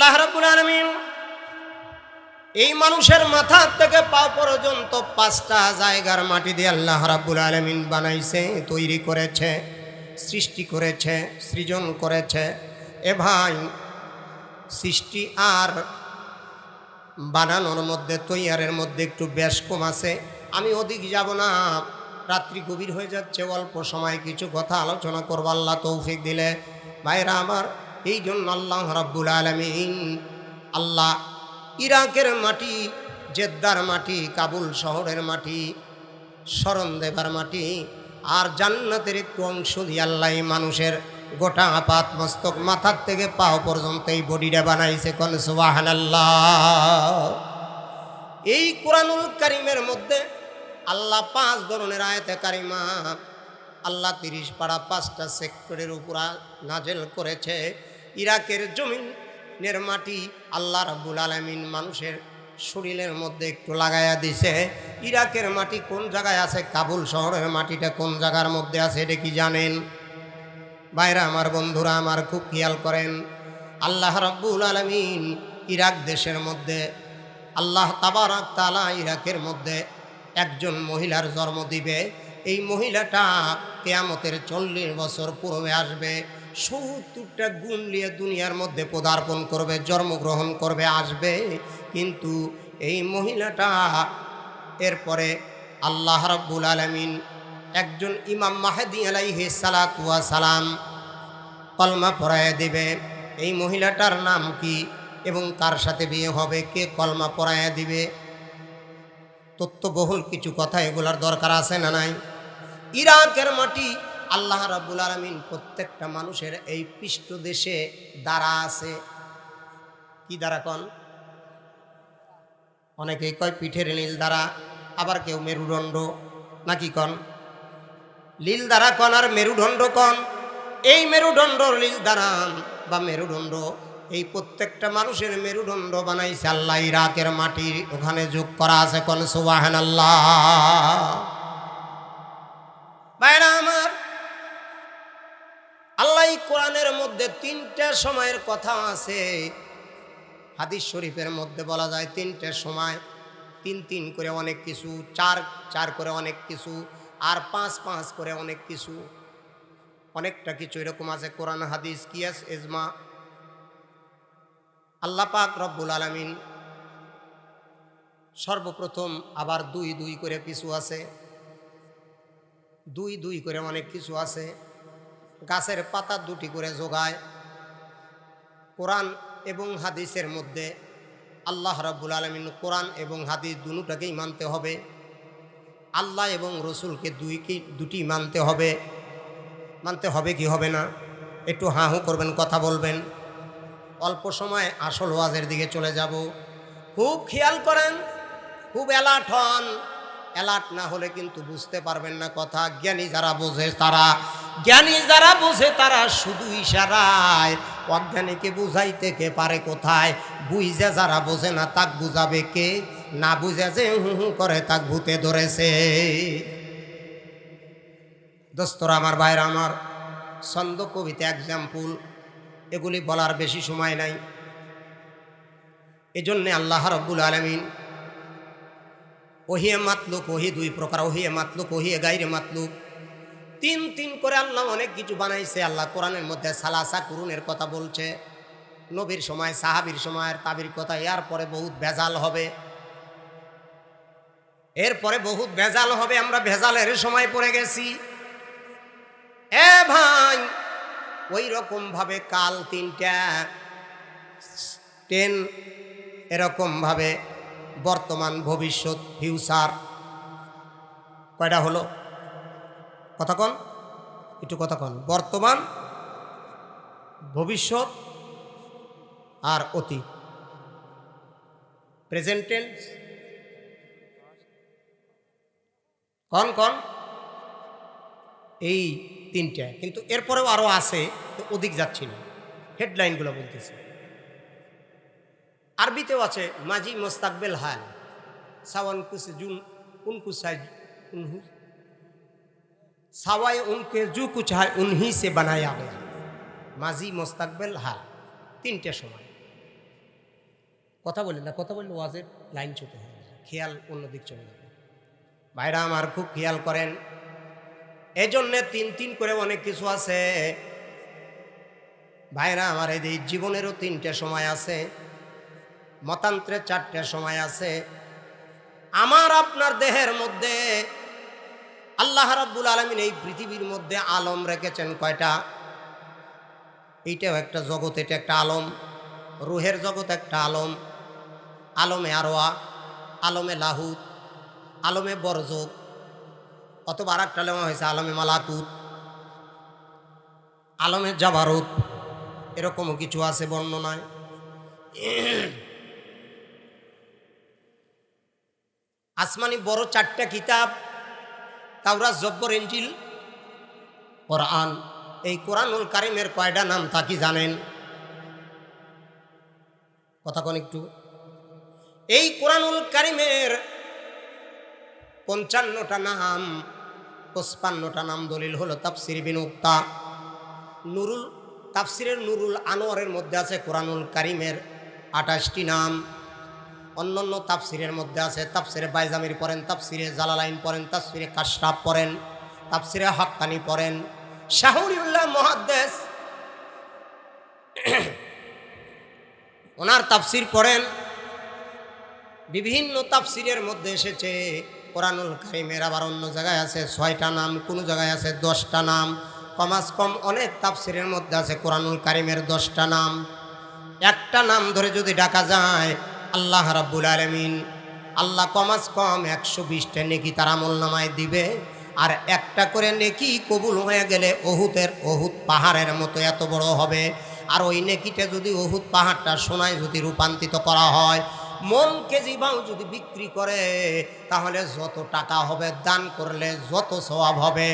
আল্লাহ রাব্বুল আলামিন এই মানুষের মাথা থেকে পা পর্যন্ত পাঁচটা জায়গার মাটি দিয়ে আল্লাহ রাব্বুল আলামিন বানাইছে, তৈরি করেছে, সৃষ্টি করেছে, সৃজন করেছে। এ ভাই, সৃষ্টি আর বানানোর মধ্যে, তৈয়ারের মধ্যে একটু বেশ কম আছে। আমি ওদিক যাব না। রাত্রি গভীর হয়ে যাচ্ছে, অল্প সময় কিছু কথা আলোচনা করব। আল্লাহ তৌফিক দিলে। ভাইরা আমার এই জন্য আল্লাহ রাব্বুল আলমিন আল্লাহ ইরাকের মাটি, জেদ্দার মাটি, কাবুল শহরের মাটি স্মরণ দেবার মাটি আর জান্নাতের একটু অংশ দিয়ে আল্লাহ মানুষের গোটা পাত মস্তক মাথার থেকে পাও পর্যন্ত এই বডিটা বানাইছে। কোন সুবাহান এই কোরআনুল কারিমের মধ্যে আল্লাহ পাঁচ ধরনের আয়তে কারিমা আল্লাহ তিরিশ পাড়া পাঁচটা সেক্টরের উপর নাজেল করেছে। ইরাকের জমিনের মাটি আল্লাহ রাব্বুল আলমিন মানুষের শরীরের মধ্যে একটু লাগাইয়া দিছে। ইরাকের মাটি কোন জায়গায় আছে? কাবুল শহরের মাটিটা কোন জায়গার মধ্যে আছে এটা কি জানেন? বাইরে আমার বন্ধুরা, আমার খুব খেয়াল করেন, আল্লাহ রাব্বুল আলমিন ইরাক দেশের মধ্যে, আল্লাহ তাবারাক তালা ইরাকের মধ্যে একজন মহিলার জন্ম দিবে। এই মহিলাটা কেয়ামতের চল্লিশ বছর পূর্বে আসবে, সত্তরটা গুণ নিয়ে দুনিয়ার মধ্যে পদার্পণ করবে, জন্মগ্রহণ করবে, আসবে। কিন্তু এই মহিলাটা এরপরে আল্লাহ রাব্বুল আলমিন একজন ইমাম মাহেদি আলাইহি সালাতুয়া সালাম কলমা পড়ায় দেবে, এই মহিলাটার নাম কি এবং কার সাথে বিয়ে হবে, কে কলমা পড়ায় দিবে? তথ্যবহুল কিছু কথা এগুলার দরকার আছে না নাই? ইরাকের মাটি আল্লাহ রাবুল আলমিন প্রত্যেকটা মানুষের এই পৃষ্ঠ দেশে দ্বারা আছে। কি দ্বারা কন? অনেকেই কয় পিঠের নীল দ্বারা, আবার কেউ মেরুদণ্ড। নাকি কন? লীল দ্বারা কন আর মেরুদণ্ড কন? এই মেরুদণ্ড লীল দ্বারা বা মেরুদণ্ড, এই প্রত্যেকটা মানুষের মেরুদণ্ড বানাইছে আল্লাহ। ইরাকের মাটির ওখানে যোগ করা আছে কন সুবাহান আল্লাহ বাইরা আমার আল্লাহ কোরআনের মধ্যে তিনটা সময়ের কথা আছে। হাদিস শরীফের মধ্যে বলা যায় তিনটে সময়, তিন তিন করে অনেক কিছু, চার চার করে অনেক কিছু, আর পাঁচ পাঁচ করে অনেক কিছু। অনেকটা কিছু এরকম আছে, কোরআন, হাদিস, কিয়াস, এজমা। আল্লাহ পাক রব্বুল আলমিন সর্বপ্রথম আবার দুই দুই করে কিছু আছে। দুই দুই করে অনেক কিছু আছে। গাছের পাতা দুটি করে যোগায় কোরআন এবং হাদিসের মধ্যে আল্লাহ রাব্বুল আলমিন কোরআন এবং হাদিস দুটাকেই মানতে হবে। আল্লাহ এবং রসুলকে দুই কি দুটি মানতে হবে। মানতে হবে কি হবে না? একটু হু করবেন, কথা বলবেন। অল্প সময় আসল ওয়াজের দিকে চলে যাব। খুব খেয়াল করেন, খুব অ্যালার্ট হন। অ্যালার্ট না হলে কিন্তু বুঝতে পারবেন না কথা। জ্ঞানী যারা বোঝে তারা। জ্ঞানী যারা বোঝে তারা শুধু ইশারায়। অজ্ঞানীকে বুঝাইতে কে পারে কোথায়? বুঝে যারা বোঝে না তাক বুঝাবে কে? না বুঝে যে হু হু করে তাক ভূতে ধরেছে। দোস্তরা, আমার ভাইরা, আমার ছন্দ কবিতা এক্সাম্পল এগুলি বলার বেশি সময় নাই। এজন্যে আল্লাহ রব্বুল আলমিন ওহিয়ে মাতলুক ওহি দুই প্রকার, ওহিয়ে মাতলুক, ওহিয়ে গাইরে মাতলুক। তিন তিন করে আল্লাহ অনেক কিছু বানাইছে। আল্লাহ কোরআনের মধ্যে সালাসা কুরুনের কথা বলছে। নবীর সময়, সাহাবির সময়, তাবির কথা, এর পরে বহুত ভেজাল হবে। এরপরে বহুত ভেজাল হবে, আমরা ভেজালের সময় পড়ে গেছি। এ ভাই ওই রকম ভাবে কাল তিনটা, টেন এরকম ভাবে বর্তমান, ভবিষ্যৎ ফিউচার কয়টা হলো? কথা কন। একটু কথা কন। বর্তমান, ভবিষ্যৎ আর অতীত। প্রেজেন্ট টেন্স কন কন। এই তিনটা। কিন্তু এরপরেও আরও আছে, তো ওদিক যাচ্ছি না। হেডলাইনগুলো বলতেছি। আরবিতেও আছে, মাজি মোস্তাকবেল হাল। সাওয়ান কুসে জুন, উন সাই সাওয়ায় উনকে জু কুচ হয় উনহি সে বানায় আবে মাজি মোস্তাকবেল হাল, তিনটে সময়। কথা বলে না, কথা বললে ওয়াজের লাইন ছুটে হয় খেয়াল অন্যদিক চলে যাবে। ভাইরা আমার খুব খেয়াল করেন, এজন্যে তিন তিন করে অনেক কিছু আছে। ভাইরা আমার এই জীবনেরও তিনটে সময় আছে। মতান্তরের চারটে সময় আছে। আমার আপনার দেহের মধ্যে আল্লাহ রাব্বুল আলমিন এই পৃথিবীর মধ্যে আলম রেখেছেন কয়টা? এইটাও একটা জগৎ, এটা একটা আলম। রুহের জগৎ একটা আলম। আলমে আরোয়া, আলমে লাহুত, আলমে বরজক অথবা আর একটা লেমা হয়েছে, আলমে মালাকুত, আলমে জাবারুত। এরকমও কিছু আছে বর্ণনায়। আসমানি বড় চারটা কিতাব তাওরা জব্বর এঞ্জিল কোরআন। এই কোরআনুল কারিমের কয়টা নাম তা কি জানেন? কথা কোন একটু। এই কোরআনুল কারিমের পঞ্চান্নটা নাম, পঁচপান্নটা নাম দলিল হলো তাফসির বিনুক্তা নুরুল, তাফসিরের নুরুল আনোয়ারের মধ্যে আছে কোরআনুল কারিমের আঠাশটি নাম। অন্যান্য তাফসিরের মধ্যে আছে, তাফসিরে বাইজামির পড়েন, তাফসিরে জালালাইন পড়েন, তাফসিরে কাশরাফ পড়েন, তাফসিরে হাক্কানি পড়েন। শাহরিউল্লাহ মহাদ্দেশ ওনার তাফসির পড়েন, বিভিন্ন তাফসিরের মধ্যে এসেছে। কোরআনুল কারিমের আবার অন্য জায়গায় আছে, ছয়টা নাম, কোনো জায়গায় আছে দশটা নাম, কমাস কম অনেক তাফসিরের মধ্যে আছে কোরআনুল কারিমের দশটা নাম। একটা নাম ধরে যদি ডাকা যায় আল্লাহ রাব্বুল আলমিন, আল্লাহ কমাস কম একশো বিশটা নেকি তার আমল নামায় দিবে। আর একটা করে নেকি কবুল হয়ে গেলে অহুতের অহুত পাহাড়ের মতো এত বড় হবে। আর ওই নেকিটা যদি অহুত পাহাড়টা সোনায় যদি রূপান্তরিত করা হয় মন কেজি বাউ যদি বিক্রি করে, তাহলে যত টাকা হবে, দান করলে যত স্বভাব হবে।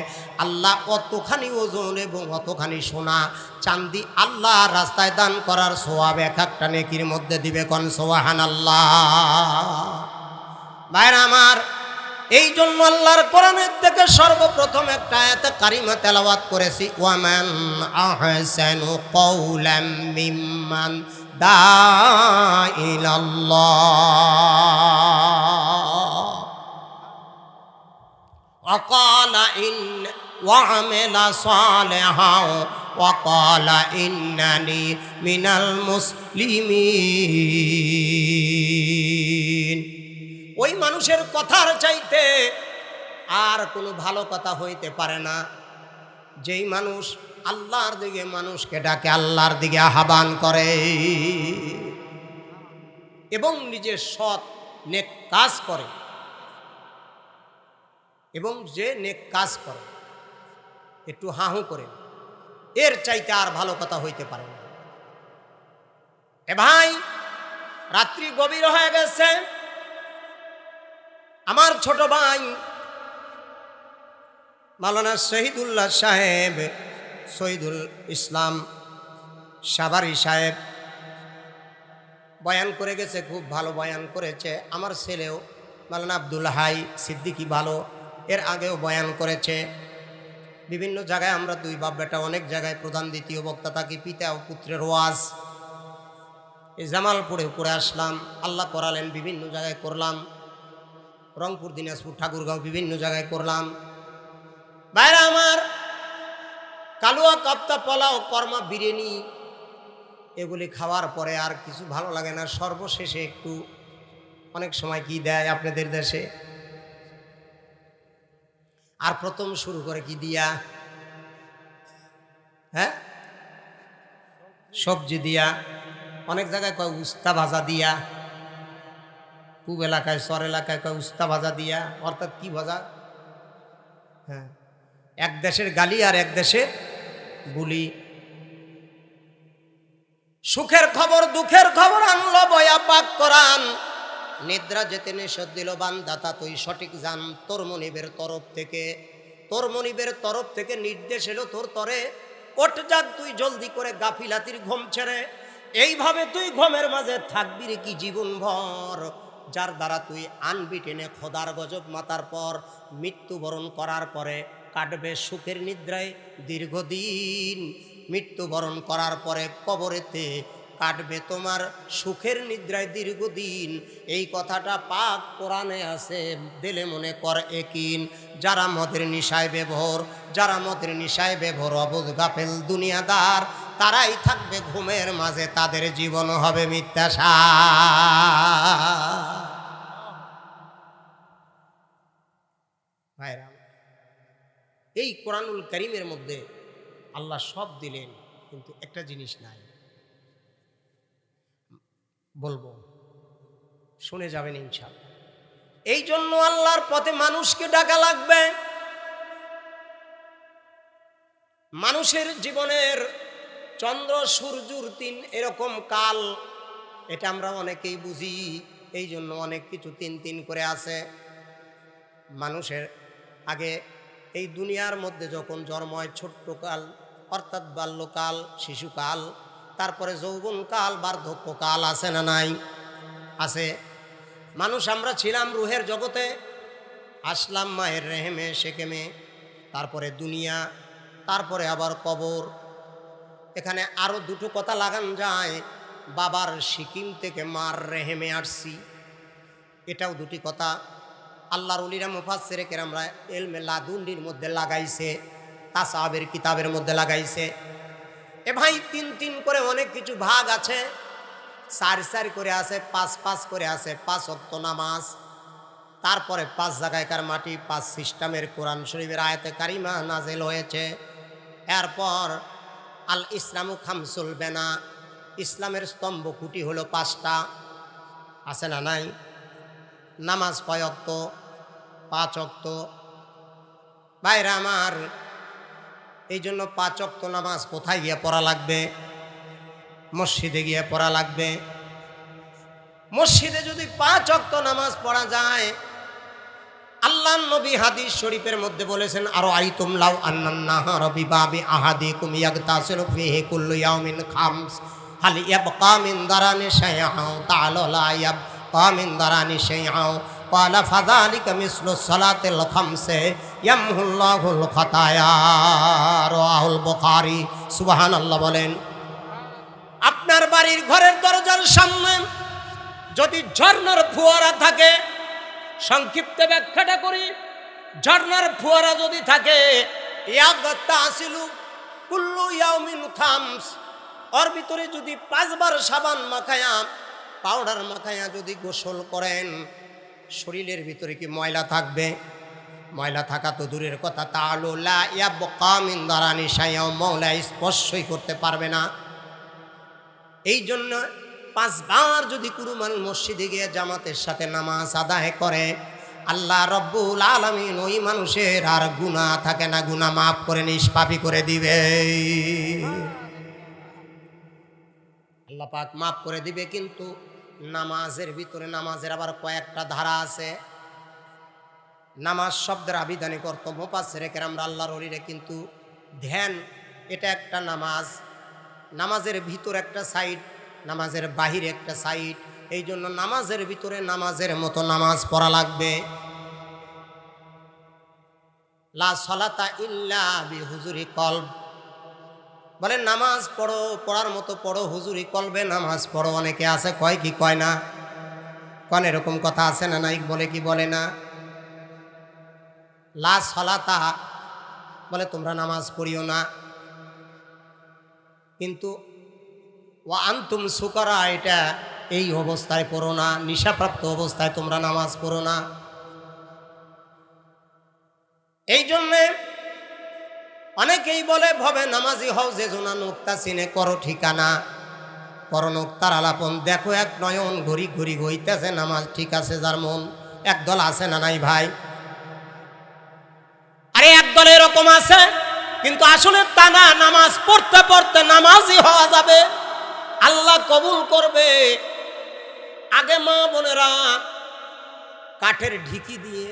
আল্লাহ অতখানি ওজন এবং অতখানি সোনা। চান্দি আল্লাহ রাস্তায় দান করার স্বভাব এক একটা নেকির মধ্যে দিবে কন সোয়াহান আল্লাহ ভাইরা আমার, এই জন্য আল্লাহর কোরআনের থেকে সর্বপ্রথম একটা আয়াতে কারিমা তেলাওয়াত করেছি ওয়ামান আহসানু কওলাম মিম্মান وقال إن وعمل صالحا وقال إنني من المسلمين ওই মানুষের কথার চাইতে আর কোনো ভালো কথা হইতে পারে না যেই মানুষ আল্লাহর দিকে মানুষকে ডাকে, আল্লাহর দিকে আহ্বান করে। এবং নিজের সৎ নেক কাজ করে। এবং যে নেক কাজ করে, একটু হাহু করে। এর চাইতে আর ভালো কথা হইতে পারে না। এ ভাই, রাত্রি গভীর হয়ে গেছে। আমার ছোট ভাই মালানা শহীদুল্লাহ সাহেব শহীদুল ইসলাম সাবারি সাহেব বয়ান করে গেছে, খুব ভালো বয়ান করেছে। আমার ছেলেও মালানা আব্দুল হাই সিদ্দিকি ভালো, এর আগেও বয়ান করেছে। বিভিন্ন জায়গায় আমরা দুই বাপ বেটা, অনেক জায়গায় প্রধান, দ্বিতীয় বক্তা থাকি, পিতা ও পুত্রের ওয়াজ। এই জামালপুরে করে আসলাম, আল্লাহ করালেন, বিভিন্ন জায়গায় করলাম। রংপুর, দিনাজপুর, ঠাকুরগাঁও, বিভিন্ন জায়গায় করলাম। বাইরে আমার কালুয়া কাপ্তা পোলাও, কর্মা, বিরিয়ানি, এগুলি খাওয়ার পরে আর কিছু ভালো লাগে না। সর্বশেষে একটু অনেক সময় কি দেয় আপনাদের দেশে? আর প্রথম শুরু করে কি দিয়া? হ্যাঁ? সবজি দিয়া, অনেক জায়গায় কয় উস্তা ভাজা দিয়া, পূব এলাকায় সর এলাকায় কয় উস্তা ভাজা দিয়া, অর্থাৎ কি ভাজা? হ্যাঁ এক দেশের গালি আর এক দেশের বুলি, সুখের খবর, দুঃখের খবর আনলো বয়া পাক করান নিদ্রা যেতে নিষেধ দিল বান্দাতা তুই সঠিক জান। তোর মনিবের তরফ থেকে, তোর মনিবের তরফ থেকে নির্দেশ এলো তোর তরে। ওঠ যাক তুই জলদি করে গাফিলাতির ঘুম ছেড়ে। এইভাবে তুই ঘুমের মাঝে থাকবি রে কি জীবন ভর যার দ্বারা তুই আনবি টেনে খোদার গজব মাতার পর, মৃত্যুবরণ করার পরে। কাটবে সুখের নিদ্রায় দীর্ঘদিন। মৃত্যুবরণ করার পরে কবরেতে কাটবে তোমার সুখের নিদ্রায় দীর্ঘদিন। এই কথাটা পাক কোরআনে আছে, দিলে মনে কর একিন যারা মদের নিশায় বেভর যারা মদের নিশায় বেভর অবুধ গাফেল দুনিয়াদার, তারাই থাকবে ঘুমের মাঝে, তাদের জীবন হবে মিথ্যাশা ভাইরা এই কোরআনুল করিমের মধ্যে আল্লাহ সব দিলেন, কিন্তু একটা জিনিস নাই। বলব, শুনে যাবেন ইনশাল্লাহ এই জন্য আল্লাহর পথে মানুষকে ডাকা লাগবে। মানুষের জীবনের চন্দ্র, সূর্যর তিন এরকম কাল, এটা আমরা অনেকেই বুঝি, এই জন্য অনেক কিছু তিন তিন করে আছে। মানুষের আগে এই দুনিয়ার মধ্যে যখন জন্ম হয় ছোট্টকাল, অর্থাৎ বাল্যকাল, শিশুকাল, তারপরে যৌবনকাল, বার্ধক্যকাল আছে না নাই? আছে। মানুষ আমরা ছিলাম রুহের জগতে, আসলাম মায়ের রেহেমে, সেকেমে, তারপরে দুনিয়া, তারপরে আবার কবর। এখানে আরও দুটো কথা লাগান যায়, বাবার সিকিম থেকে মার রেহেমে আসছি। এটাও দুটি কথা। আল্লাহর উলিরা মুফাসেরে কেরামরা এলমে লাদুন্ডির মধ্যে লাগাইছে, তাসাবের কিতাবের মধ্যে লাগাইছে। এ ভাই, তিন তিন করে অনেক কিছু ভাগ আছে। চার চার করে আছে, পাঁচ পাঁচ করে আছে, পাঁচ অক্ত নামাজ। তারপরে পাঁচ জায়গায়কার মাটি, পাঁচ সিস্টেমের কোরআন শরীফের আয়তে কারিমা নাজেল হয়েছে। এরপর আল ইসলামু খামসুল বেনা, ইসলামের স্তম্ভ খুঁটি হলো পাঁচটা। আছে না নাই? নামাজ কয় অক্ত, পাঁচ অক্ত। বাইরে আমার, এই জন্য পাঁচ অক্ত নামাজ কোথায় গিয়ে পড়া লাগবে? মসজিদে গিয়ে পড়া লাগবে? মসজিদে যদি পাঁচ অক্ত নামাজ পড়া যায় আল্লাহ নবী হাদিস শরীফের মধ্যে বলেছেন আরও আই তুমলাও আন্নান্নাহ রবি বাবি আহাদি ফিহি কুল্লু খামস দারানি ইয়াবকা মিন দারানি শাইআউ قال فذلك مثل الصلاة الخمس يمحو الله الخطايا رواه البخاري সুবহান আল্লাহ বলেন আপনার বাড়ির ঘরের দরজার সামনে যদি ঝর্ণার ফুয়ারা থাকে সংক্ষিপ্ত ব্যাখ্যাটা করি ঝর্ণার ফুয়ারা যদি থাকে ইয়াগতা আসিলু কুল্লু ইয়াউমিন খামস ওর ভিতরে যদি পাঁচবার সাবান মাখায়া পাউডার মাখায়া যদি গোসল করেন, শরীরের ভিতরে কি ময়লা থাকবে? ময়লা থাকা তো দূরের কথা। তাহলে লা ইয়াবকা মিন দারানি মৌলা স্পর্শই করতে পারবে না। এই জন্য পাঁচবার যদি কোনো মানুষ মসজিদে গিয়ে জামাতের সাথে নামাজ আদায় করে, আল্লাহ রব্বুল আলমিন ওই মানুষের আর গুণা থাকে না গুণা মাফ করে, নিষ্পাপি করে দিবে। আল্লাহ পাক মাফ করে দিবে, কিন্তু নামাজের ভিতরে নামাজের আবার কয়েকটা ধারা আছে। নামাজ শব্দের আবিধানিক অর্থ মোপাসে রেখে আমরা আল্লাহর অলিরে কিন্তু ধ্যান, এটা একটা নামাজ। নামাজের ভিতর একটা সাইড, নামাজের বাহিরে একটা সাইড। এই জন্য নামাজের ভিতরে নামাজের মতো নামাজ পড়া লাগবে। লা সলাতা ইল্লা বি হুজুরি কলব। বলে, নামাজ পড়ো, পড়ার মতো পড়ো, হুজুরি কলবে, নামাজ পড়ো। অনেকে আছে, কয় কি, কয় না। কন, এরকম কথা আছে না নাই? বলে কি, বলে না। লা সলাতা, বলে, তোমরা নামাজ পড়িও না। কিন্তু ও আন্তুম সুকরা এটা এই অবস্থায় পড়ো না। নিশাপ্রাপ্ত অবস্থায় তোমরা নামাজ পড়ো না। এই জন্যে অনেকেই বলে, ভবে নামাজি হও, যে জোনা নোক্তা চিনে, করো ঠিকানা। করো নোক্তার আলাপন। দেখো এক নয়ন ঘড়ি ঘড়ি হইতেছে, নামাজ ঠিক আছে যার মন। একদল আছে না নাই ভাই? আরে একদল এরকম আছে, কিন্তু আসলে তা না, নামাজ পড়তে পড়তে নামাজই হওয়া যাবে। আল্লাহ কবুল করবে। আগে মা বোনেরা কাঠের ঢিকি দিয়ে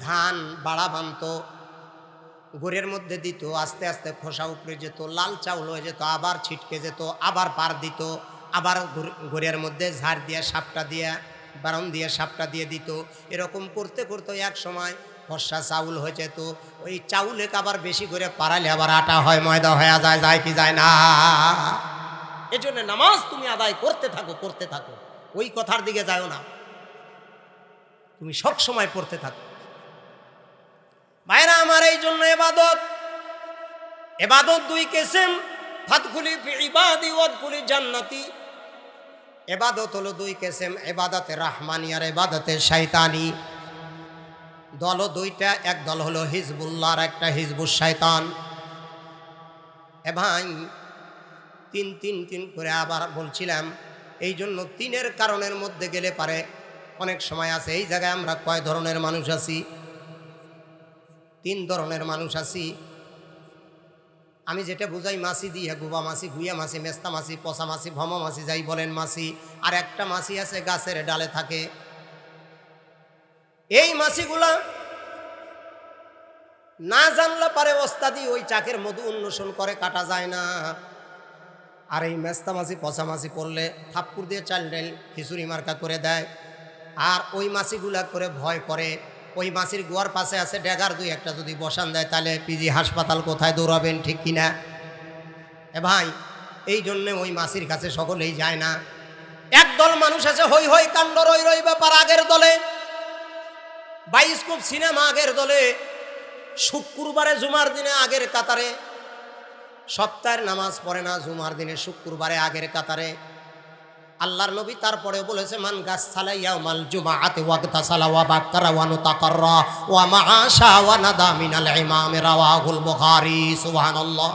ধান বাড়া বানত গোড়ের মধ্যে দিত, আস্তে আস্তে খোসা উপরে যেত, লাল চাউল হয়ে যেত, আবার ছিটকে যেত, আবার পার দিত, আবার গোড়ের মধ্যে ঝাড় দিয়ে, সাপটা দিয়ে, বারণ দিয়ে সাপটা দিয়ে দিত। এরকম করতে করতে এক সময় ফর্সা চাউল হয়ে যেত। ওই চাউলে আবার বেশি করে পাড়ালে আবার আটা হয়, ময়দা হয়ে যায় যায় কি যায় না। এজন্য নামাজ তুমি আদায় করতে থাকো করতে থাকো। ওই কথার দিকে যাও না। তুমি সব সময় পড়তে থাকো। ভাইরা আমার এই জন্য এবাদত। এবাদত দুই কেসেম ফাতকুলি ফি ইবাদি ওয়াদকুলি জান্নাতি। এবাদত হলো দুই কেসেম, এবাদতে রাহমানি আর এবাদতে শয়তানি দল দুইটা, এক দল হলো হিজবুল্লাহ আর একটা হিজবুল শয়তান এ ভাই, তিন তিন তিন করে আবার বলছিলাম, এই জন্য তিনের কারণের মধ্যে গেলে পারে। অনেক সময় আছে, এই জায়গায় আমরা কয় ধরনের মানুষ আছি? তিন ধরনের মানুষ আছি। আমি যেটা বুঝাই মাছি দিয়ে গুবা মাছি গুইয়া মাছি মেস্তা মাছি পচা মাছি ভমা মাছি যাই বলেন মাছি আর একটা মাছি আছে গাছের ডালে থাকে। এই মাছিগুলা না জানলে পারে ওস্তাদি ওই চাকের মধু উন্মোষণ করে, কাটা যায় না। আর এই মেস্তা মাছি পচা মাছি পড়লে থাপ্পুর দিয়ে চাল ডাল, খিচুড়ি মার্কা করে দেয়। আর ওই মাছিগুলা করে ভয় করে। ওই মাছির গোয়ার পাশে আছে ড্যাগার দুই একটা যদি বসান দেয়, তাহলে পিজি হাসপাতাল কোথায় দৌড়াবেন, ঠিক কিনা? এ ভাই, এই জন্যে ওই মাছির কাছে সকলেই যায় না। একদল মানুষ আছে, হই হই কাণ্ড, রই রই ব্যাপার আগের দলে। বাইস্কোপ সিনেমা আগের দলে, শুক্রবারে জুমার দিনে আগের কাতারে। সপ্তাহের নামাজ পড়ে না, জুমার দিনে শুক্রবারে আগের কাতারে। আল্লাহর নবী তারপরে বলেছে, মান গাছ সালাইয়া মাল জুমা আতে ওয়াগতা সালা ওয়া বাক্কারা ওয়া নুতাকাররা ওয়া মাআশা ওয়া নাদা মিনাল ইমাম রাওয়াহুল বুখারী, সুবহানাল্লাহ।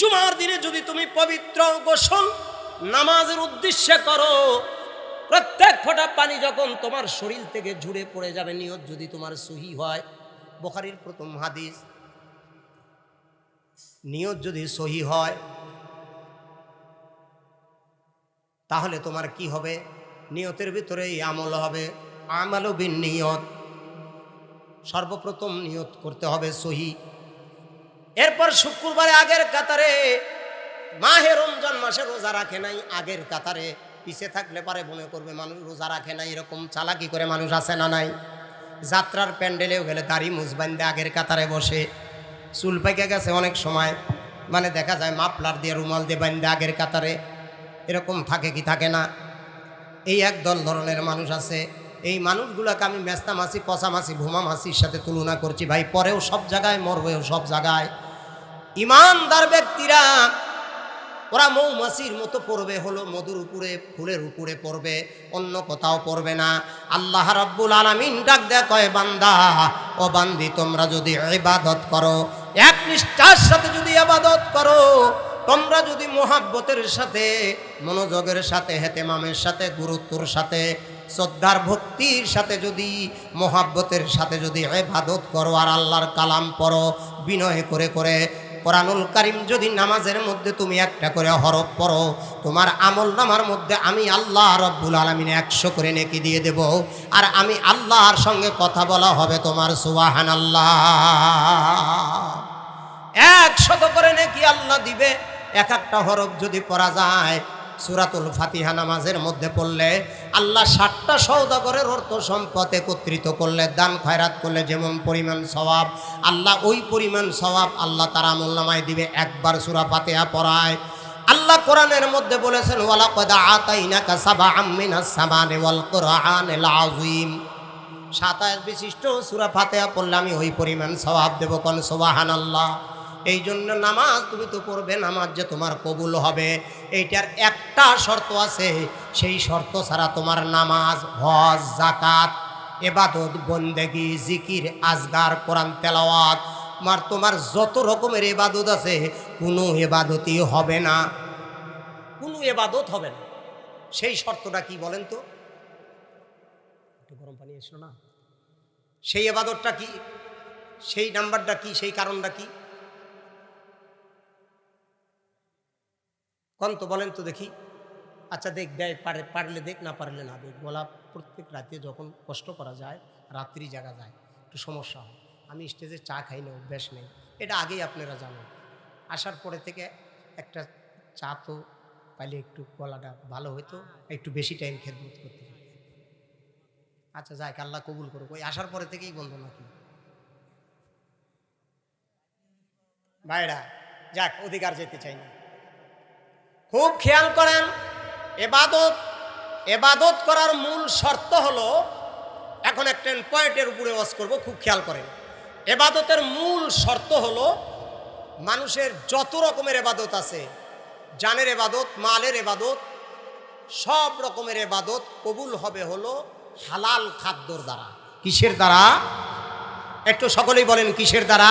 জুমার দিনে যদি তুমি পবিত্র গোসল নামাজের উদ্দেশ্যে করো, প্রত্যেক ফোঁটা পানি যখন তোমার শরীর থেকে ঝুড়ে পড়ে যাবে, নিয়ত যদি তোমার সহি হয়, বোখারির প্রথম হাদিস, নিয়ত যদি সহি হয় তাহলে তোমার কি হবে? নিয়তের ভিতরেই আমল হবে। আমালও বিন নিয়ত সর্বপ্রথম নিয়ত করতে হবে সহি। এরপর শুক্রবারে আগের কাতারে, মাহে রমজান মাসে রোজা রাখে নাই আগের কাতারে। পিছে থাকলে পারে মনে করবে মানুষ রোজা রাখে নাই, এরকম চালাকি করে মানুষ আসে না নাই? যাত্রার প্যান্ডেলেও গেলে দাড়ি মুজবাইন্দে আগের কাতারে বসে। চুল পেকে গেছে অনেক সময়। মানে দেখা যায় মাপলার দিয়ে রুমাল দিয়ে বাইন্দে আগের কাতারে। এরকম থাকে কি থাকে না? এই এক দল ধরনের মানুষ আছে। এই মানুষগুলোকে আমি মেস্তা মাছি, পচা মাছি, ভুমা মাছির সাথে তুলনা করছি ভাই। পরেও সব জায়গায় মরবেও সব জায়গায়। ইমানদার ব্যক্তিরা, ওরা মৌমাছির মতো পড়বে, হলো মধুর উপরে, ফুলের উপরে পড়বে, অন্য কোথাও পড়বে না। আল্লাহ রাব্বুল আলামিন ডাক দেয় কয়, বান্দা, ও বান্দি, তোমরা যদি ইবাদত করো, এক নিষ্ঠার সাথে যদি ইবাদত করো তোমরা যদি মোহাব্বতের সাথে, মনোযোগের সাথে, হেতেমামের সাথে, গুরুত্বর সাথে, শ্রদ্ধার ভক্তির সাথে যদি, মোহাব্বতের সাথে যদি এবাদত করো আর আল্লাহর কালাম পড়ো, বিনয় করে করে, কোরআনুল কারিম যদি নামাজের মধ্যে তুমি একটা করে হরফ পড়ো, তোমার আমল নামার মধ্যে আমি আল্লাহ রব্বুল আলমিন একশো করে নেকি দিয়ে দেব, আর আমি আল্লাহর সঙ্গে কথা বলা হবে তোমার সুবাহান আল্লাহ একশত করে নাকি আল্লাহ দিবে। এক একটা হরফ যদি পড়া যায়, সুরাতুল ফাতিহা নামাজের মধ্যে পড়লে আল্লাহ ষাটটা সৌদাগরের অর্থ সম্পদ একত্রিত করলে, দান খয়রাত করলে যেমন পরিমাণ স্বভাব আল্লাহ ওই পরিমাণ স্বভাব আল্লাহ তারা আমুল্লামায় দিবে, একবার সুরা ফাতিহা পড়ায়। আল্লাহ কোরআনের মধ্যে বলেছেন ওয়ালা কদা আতাইনাকা সাবাআম মিনাস সামানি ওয়াল কুরআনিল আযীম। সাতাশ বিশিষ্ট সুরা ফাতেহা পড়লে আমি ওই পরিমাণ সওয়াব দেবো কোন, সুবহানাল্লাহ। এই জন্য নামাজ তুমি তো পড়বে, নামাজ যে তোমার কবুল হবে, এইটার একটা শর্ত আছে, সেই শর্ত ছাড়া তোমার নামাজ, হজ জাকাত এবাদত, বন্দেগি, জিকির, আজগার, কোরআন, তেলাওয়াত, মার তোমার যত রকমের এবাদত আছে, কোনো এবাদতই হবে না। কোনো এবাদত হবে না। সেই শর্তটা কি বলেন তো? একটু গরম পানি এসলো না। সেই এবাদতটা কি? সেই নাম্বারটা কি? সেই কারণটা কি? কন তো বলেন তো দেখি। আচ্ছা দেখ দেয় পারে, পারলে দেখ, না পারলে না দেখ। বলা প্রত্যেক রাতে যখন কষ্ট করা যায়, রাত্রি জাগা যায়, একটু সমস্যা হয়। আমি স্টেজে চা খাই না, অভ্যাস নেই। এটা আগেই আপনারা জানেন। আসার পরে থেকে একটা চা তো পাইলে একটু গলাটা ভালো হইতো, একটু বেশি টাইম খেদমত করতে। আচ্ছা যাক, আল্লাহ কবুল করুক। ওই আসার পরে থেকেই বন্ধ নাকি? ভাইরা, যাক, অধিকার যেতে চাই না। খুব খেয়াল করেন, এবাদত এবাদত করার মূল শর্ত হলো, এখন একটা পয়েন্টের উপরে ওয়াজ করব, খুব খেয়াল করেন। এবাদতের মূল শর্ত হলো, মানুষের যত রকমের এবাদত আছে, জানের এবাদত, মালের এবাদত, সব রকমের এবাদত কবুল হবে হলো হালাল খাদ্যর দ্বারা। কিসের দ্বারা? একটু সকলেই বলেন, কিসের দ্বারা?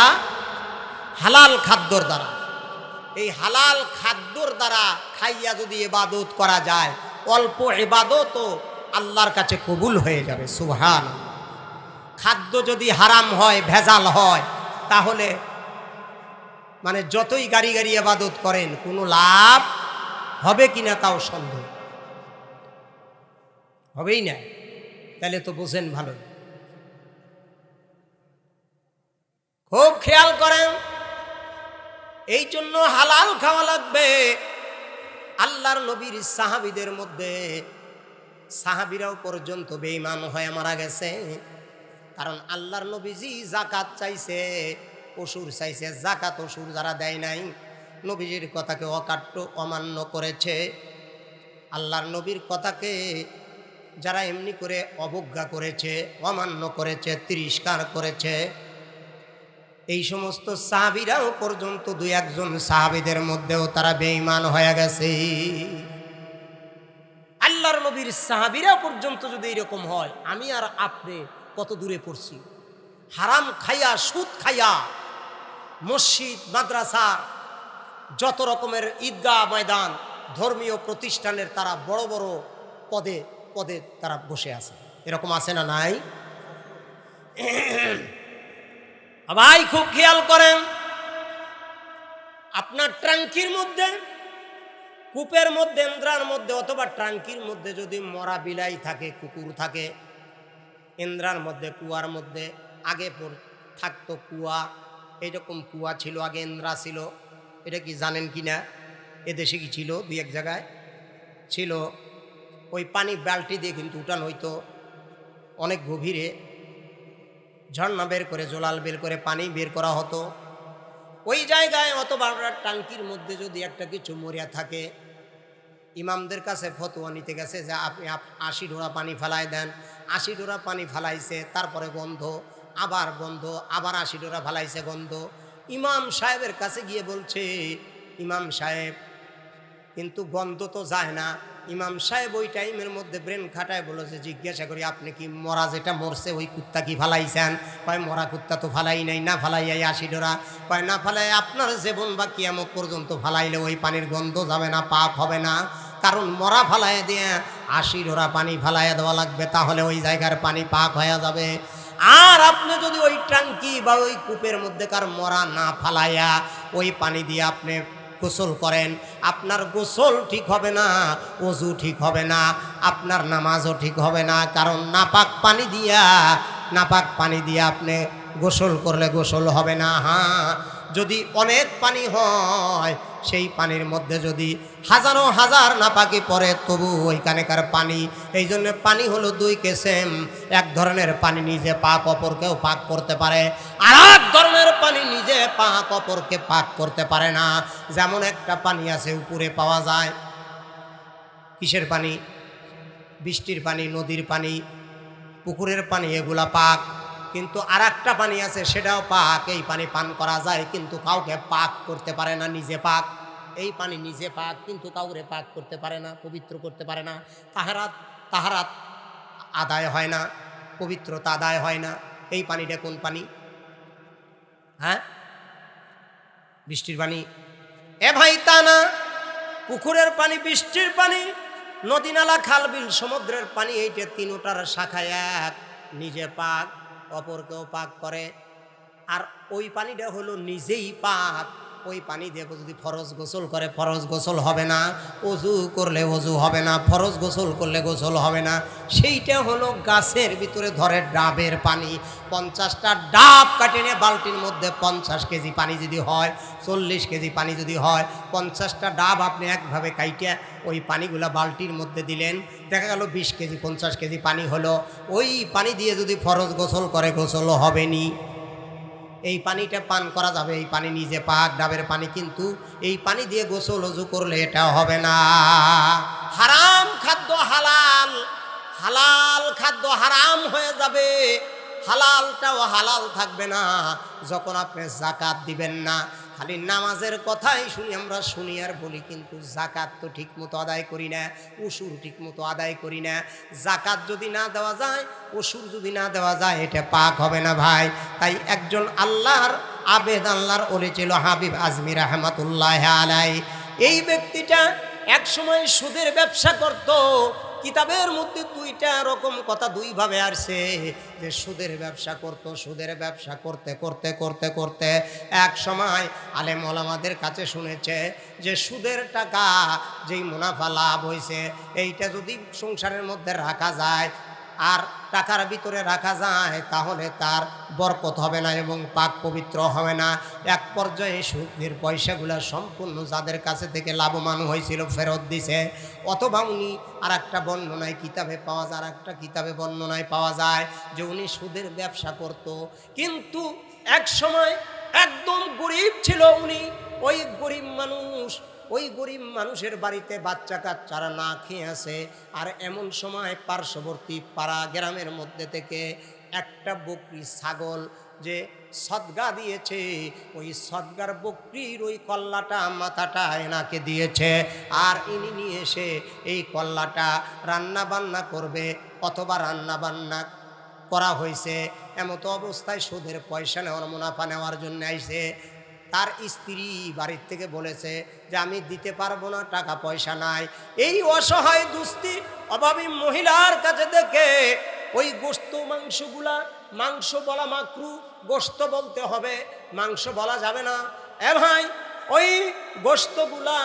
হালাল খাদ্যর দ্বারা। এই হালাল খাদ্যর দ্বারা খাইয়া যদি এবাদত করা যায়, অল্প এবাদতও আল্লাহর কাছে কবুল হয়ে যাবে সুহান খাদ্য যদি হারাম হয়, ভেজাল হয়, তাহলে মানে যতই গাড়ি গাড়ি এবাদত করেন, কোনো লাভ হবে কিনা তাও সন্দেহ। হবেই না? তাহলে তো বোঝেন ভালো খুব খেয়াল করেন এই জন্য হালাল খাওয়া লাগবে। আল্লাহর নবীর সাহাবিদের মধ্যে সাহাবিরাও পর্যন্ত বেঈমান হয়ে মারা গেছে। কারণ আল্লাহর নবীজি জাকাত চাইছে, অসুর চাইছে জাকাত অসুর যারা দেয় নাই, নবীজির কথাকে অকাট্য, অমান্য করেছে। আল্লাহর নবীর কথাকে যারা এমনি করে অবজ্ঞা করেছে, অমান্য করেছে, তিরস্কার করেছে এই সমস্ত সাহাবিরাও পর্যন্ত দু একজন সাহাবিদের মধ্যেও তারা বেঈমান হয়ে গেছে। আল্লাহর নবীর সাহাবিরা পর্যন্ত যদি এরকম হয়, আমি আর আপনি কত দূরে পড়ছি? হারাম খাইয়া, সুদ খাইয়া, মসজিদ, মাদ্রাসা, যত রকমের ঈদগাহ ময়দান, ধর্মীয় প্রতিষ্ঠানের তারা বড় বড় পদে পদে তারা বসে আছে। এরকম আছে না নাই? ভাই খুব খেয়াল করেন, আপনার ট্রাঙ্কির মধ্যে, কূপের মধ্যে ইন্দ্রার মধ্যে, অথবা ট্রাঙ্কির মধ্যে যদি মরা বিলাই থাকে, কুকুর থাকে ইন্দ্রার মধ্যে, কুয়ার মধ্যে, আগে থাকতো কুয়া এইরকম কুয়া ছিল, আগে ইন্দ্রা ছিল, এটা কি জানেন কি না? এদেশে কি ছিল? দুই এক জায়গায় ছিল। ওই পানি বালতি দিয়ে কিন্তু উঠান হইতো, অনেক গভীরে। ঝর্ণা বের করে, জোলাল বের করে, পানি বের করা হতো। ওই জায়গায় অথবা আপনার টাঙ্কির মধ্যে যদি একটা কিছু মরিয়া থাকে, ইমামদের কাছে ফতোয়া নিতে গেছে যে আপনি আপ- আশি ডোরা পানি ফেলাই দেন। আশি ডোরা পানি ফেলাইছে, তারপরে বন্ধ আবার বন্ধ আবার আশি ডোরা ফেলাইছে বন্ধ ইমাম সাহেবের কাছে গিয়ে বলছে, ইমাম সাহেব, কিন্তু গন্ধ তো যায় না। ইমাম সাহেব ওই টাইমের মধ্যে ব্রেন খাটায় বলো যে, জিজ্ঞাসা করি, আপনি কি মরা যেটা মরছে, ওই কুত্তা কি ফালাইছেন? কয়, মরা কুত্তা তো ফালাই নাই, না ফালাইয়াই আসি ডোরা। কয়, না ফালাই আপনার জীবন বা কিয়ামত পর্যন্ত ফালাইলে ওই পানির গন্ধ যাবে না, পাপ হবে না। কারণ মরা ফালাই দিয়ে আশি ডোরা পানি ফালাইয়া দেওয়া লাগবে, তাহলে ওই জায়গার পানি পাক হয়ে যাবে। আর আপনি যদি ওই ট্যাঙ্কি বা ওই কূপের মধ্যেকার মরা না ফালাইয়া ওই পানি দিয়ে আপনি গোসল করেন, আপনার গোসল ঠিক হবে না, অজু ঠিক হবে না, আপনার নামাজও ঠিক হবে না, কারণ নাপাক পানি দিয়া, নাপাক পানি দিয়ে আপনি গোসল করলে গোসল হবে না হ্যাঁ। যদি অনেক পানি হয় সেই পানির মধ্যে যদি হাজারো হাজার নাপাকি পড়ে, তবু ওইখানেকার পানি। এই জন্য পানি হলো দুই কেসেম। এক ধরনের পানি নিজে পাক অপরকেও পাক করতে পারে। আর এক ধরনের পানি নিজে পাক অপরকে পাক করতে পারে না। যেমন একটা পানি আছে, উপরে পাওয়া যায়। কিসের পানি? বৃষ্টির পানি, নদীর পানি, পুকুরের পানি, এগুলা পাক। কিন্তু আর একটা পানি আছে, সেটাও পাক। এই পানি পান করা যায়, কিন্তু কাউকে পাক করতে পারে না, নিজে পাক। এই পানি নিজে পাক, কিন্তু কাউরে পাক করতে পারে না, পবিত্র করতে পারে না। তাহারাত তাহারাত আদায় হয় না, পবিত্রতা আদায় হয় না। এই পানিটা কোন পানি? হ্যাঁ? বৃষ্টির পানি। এ ভাই তা না পুকুরের পানি, বৃষ্টির পানি নদী নালা খাল, বিল, সমুদ্রের পানি, এইটা তিনোটার শাখায় এক। নিজে পাক। অপরকেও পাক করে। আর ওই পানিটা হলো নিজেই পাক। ওই পানি দিয়ে যদি ফরজ গোসল করে, ফরজ গোসল হবে না। অজু করলে অজু হবে না, ফরজ গোসল করলে গোসল হবে না। সেইটা হলো গাছের ভিতরে ধরে ডাবের পানি। পঞ্চাশটা ডাব কাটে নিয়ে বালতির মধ্যে পঞ্চাশ কেজি পানি যদি হয়, চল্লিশ কেজি পানি যদি হয়, পঞ্চাশটা ডাব আপনি একভাবে কাইটে ওই পানিগুলা বালতির মধ্যে দিলেন। দেখা গেল বিশ কেজি, পঞ্চাশ কেজি পানি হলো। ওই পানি দিয়ে যদি ফরজ গোসল করে, গোসলও হবে নি। এই পানিটা পান করা যাবে, এই পানি নিজে পাক, ডাবের পানি, কিন্তু এই পানি দিয়ে গোসল, অজু করলে এটা হবে না। হারাম খাদ্য হালাল হালাল খাদ্য হারাম হয়ে যাবে। হালালটাও হালাল থাকবে না, যখন আপনি জাকাত দিবেন না খালি নামাজের কথাই শুনি, আমরা শুনি আর বলি, কিন্তু জাকাত তো ঠিক মতো আদায় করি না উসুর ঠিক মতো আদায় করি না। জাকাত যদি না দেওয়া যায় উসুর যদি না দেওয়া যায়, এটা পাক হবে না ভাই। তাই একজন আল্লাহর আবেদ, আল্লাহর ওলে ছিল হাবিব আজমির রহমতুল্লাহ আলাই এই ব্যক্তিটা এক সময় সুদের ব্যবসা করত কিতাবের মধ্যে দুইটা রকম কথা দুইভাবে আসছে যে সুদের ব্যবসা করত, সুদের ব্যবসা করতে করতে করতে করতে। এক সময় আলেম ওলামাদের কাছে শুনেছে যে সুদের টাকা যেই মুনাফা লাভ হয়েছে এইটা যদি সংসারের মধ্যে রাখা যায় আর টাকার ভিতরে রাখা যায়, তাহলে তার বরকত হবে না এবং পাক পবিত্র হবে না। এক পর্যায়ে সুদের পয়সাগুলো সম্পূর্ণ যাদের কাছে থেকে লাভবান হয়েছিল ফেরত দিছে। অথবা উনি আর একটা বর্ণনায় কিতাবে পাওয়া যায় আর একটা কিতাবে বর্ণনায় পাওয়া যায় যে উনি সুদের ব্যবসা করত। কিন্তু এক সময় একদম গরিব ছিল উনি, ওই গরিব মানুষ ওই গরিব মানুষের বাড়িতে বাচ্চা কাচ্চারা না খেয়ে আছে, আর এমন সময় পার্শ্ববর্তী পাড়া গ্রামের মধ্যে থেকে একটা বকরি ছাগল যে সদগা দিয়েছে, ওই সদগার বকরির ওই কল্লাটা মাথাটা এনাকে দিয়েছে, আর ইনি নিয়ে এসে এই কল্লাটা রান্না বান্না করবে অথবা রান্না বান্না করা হয়েছে। এমতো অবস্থায় সুদের পয়সা নেওয়ার, মুনাফা নেওয়ার জন্য আইসে। তার স্ত্রী বাড়ির থেকে বলেছে যে আমি দিতে পারব না, টাকা পয়সা নাই। এই অসহায় দুস্তি অভাবী মহিলার কাছে দেখে ওই গোস্ত মাংসগুলা, মাংস বলা মাকরু, গোস্ত বলতে হবে, মাংস বলা যাবে না। এ ভাই, ওই গোস্তগুলা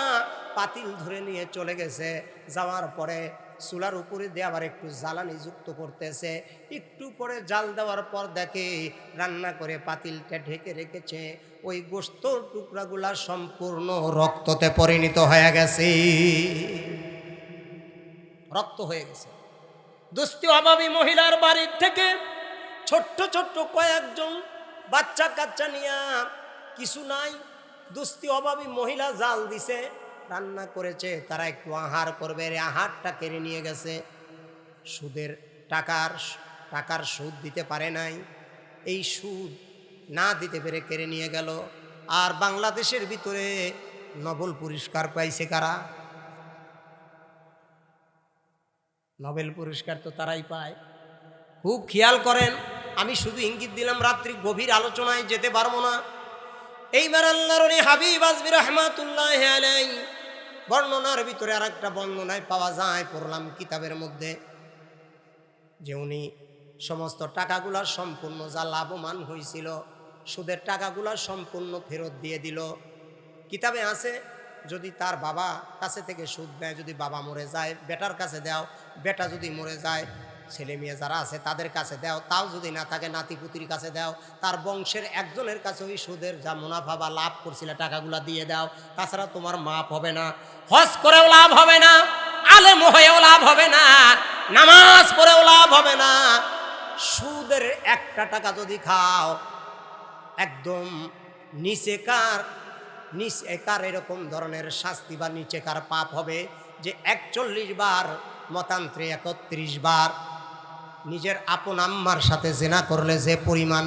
পাতিল ধরে নিয়ে চলে গেছে, যাওয়ার পরে চুলার উপরে দিয়ে আবার একটু জ্বালানি যুক্ত করতেছে। একটু পরে জাল দেওয়ার পর দেখে রান্না করে পাতিলটা ঢেকে রেখেছে। ওই গোস্তর টুকরাগুলা সম্পূর্ণ রক্ততে পরিণত হয়ে গেছে। রক্ত হয়ে গেছে। দুস্তি অভাবী মহিলার বাড়ির থেকে ছোট্ট ছোট্ট কয়েকজন বাচ্চা কাচ্চা নিয়ে কিছু নাই। দুস্তি অভাবী মহিলা জাল দিছে। রান্না করেছে, তারা একটু আহার করবে। রে আহারটা কেড়ে নিয়ে গেছে। সুদের টাকার টাকার সুদ দিতে পারে নাই। এই সুদ না দিতে পেরে কেড়ে নিয়ে গেল। আর বাংলাদেশের ভিতরে নোবেল পুরস্কার পাইছে কারা? নোবেল পুরস্কার তো তারাই পায়। খুব খেয়াল করেন, আমি শুধু ইঙ্গিত দিলাম, রাত্রি গভীর আলোচনায় যেতে পারব না। এইবার আল্লাহর হাবিব আজমি রহমাতুল্লাহ আলাই বর্ণনার ভিতরে আর একটা বর্ণনায় পাওয়া যায়, পড়লাম কিতাবের মধ্যে, যে উনি সমস্ত টাকাগুলা সম্পূর্ণ যা লাভমান হয়েছিল, সুদের টাকাগুলা সম্পূর্ণ ফেরত দিয়ে দিল। কিতাবে আছে, যদি তার বাবা কাছে থেকে সুদ নেয়, যদি বাবা মরে যায়, বেটার কাছে দাও, বেটা যদি মরে যায় ছেলে মেয়ে যারা আছে, তাদের কাছে দাও। তাও যদি না থাকে, নাতি পুতির কাছে দাও। তার বংশের একজনের কাছে ওই সুদের যা মুনাফা বা লাভ করছিলে, টাকাগুলা দিয়ে দাও। তাছাড়া তোমার মাপ হবে না। হজ করেও লাভ হবে না। আলেম হয়েও লাভ হবে না। নামাজ পড়েও লাভ হবে না। সুদের একটা টাকা যদি খাও, একদম নিচেকার নিচেকার এরকম ধরনের শাস্তি বা নিচেকার পাপ হবে যে একচল্লিশ বার, মতান্ত্রে একত্রিশ বার। নিজের আপন আম্মার সাথে জেনা করলে যে পরিমাণ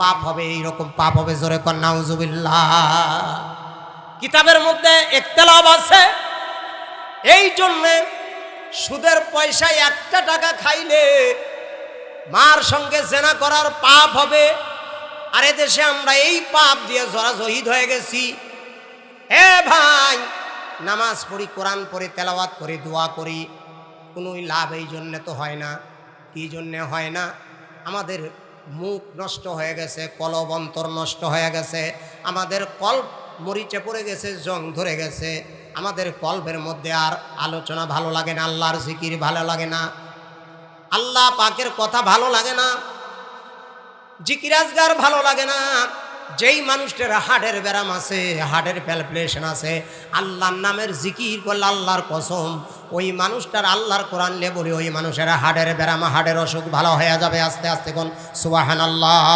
পাপ হবে, এইরকম পাপ হবে, জোরে কন্যাউজুবিল্লাহ কিতাবের মধ্যে একতেলাভ আছে এই জন্যে সুদের পয়সায় একটা টাকা খাইলে মার সঙ্গে জেনা করার পাপ হবে। আর দেশে আমরা এই পাপ দিয়ে জরা জহিদ হয়ে গেছি, হে ভাই, নামাজ পড়ি, কোরআন পড়ি, তেলাওয়াত করি, দোয়া করি, কোনোই লাভ এই জন্যে তো হয় না। কি জন্যে হয় না? আমাদের মুখ নষ্ট হয়ে গেছে, কলব অন্তর নষ্ট হয়ে গেছে, আমাদের কল মরিচে পড়ে গেছে, জং ধরে গেছে, আমাদের কল্পের মধ্যে আর আলোচনা ভালো লাগে না, আল্লাহর জিকির ভালো লাগে না, আল্লাহ পাকের কথা ভালো লাগে না জিকিরাজগার ভালো লাগে না যেই মানুষটার হাড়ের ব্যারাম আছে, হাড়ের প্যালপ্লেশন আছে, আল্লাহর নামের জিকির করলে আল্লাহর কসম, ওই মানুষটার আল্লাহর কোরআন লে বলি, ওই মানুষের হাড়ের ব্যারাম, হাড়ের অসুখ ভালো হয়ে যাবে আস্তে আস্তে কোন। সুবাহান আল্লাহ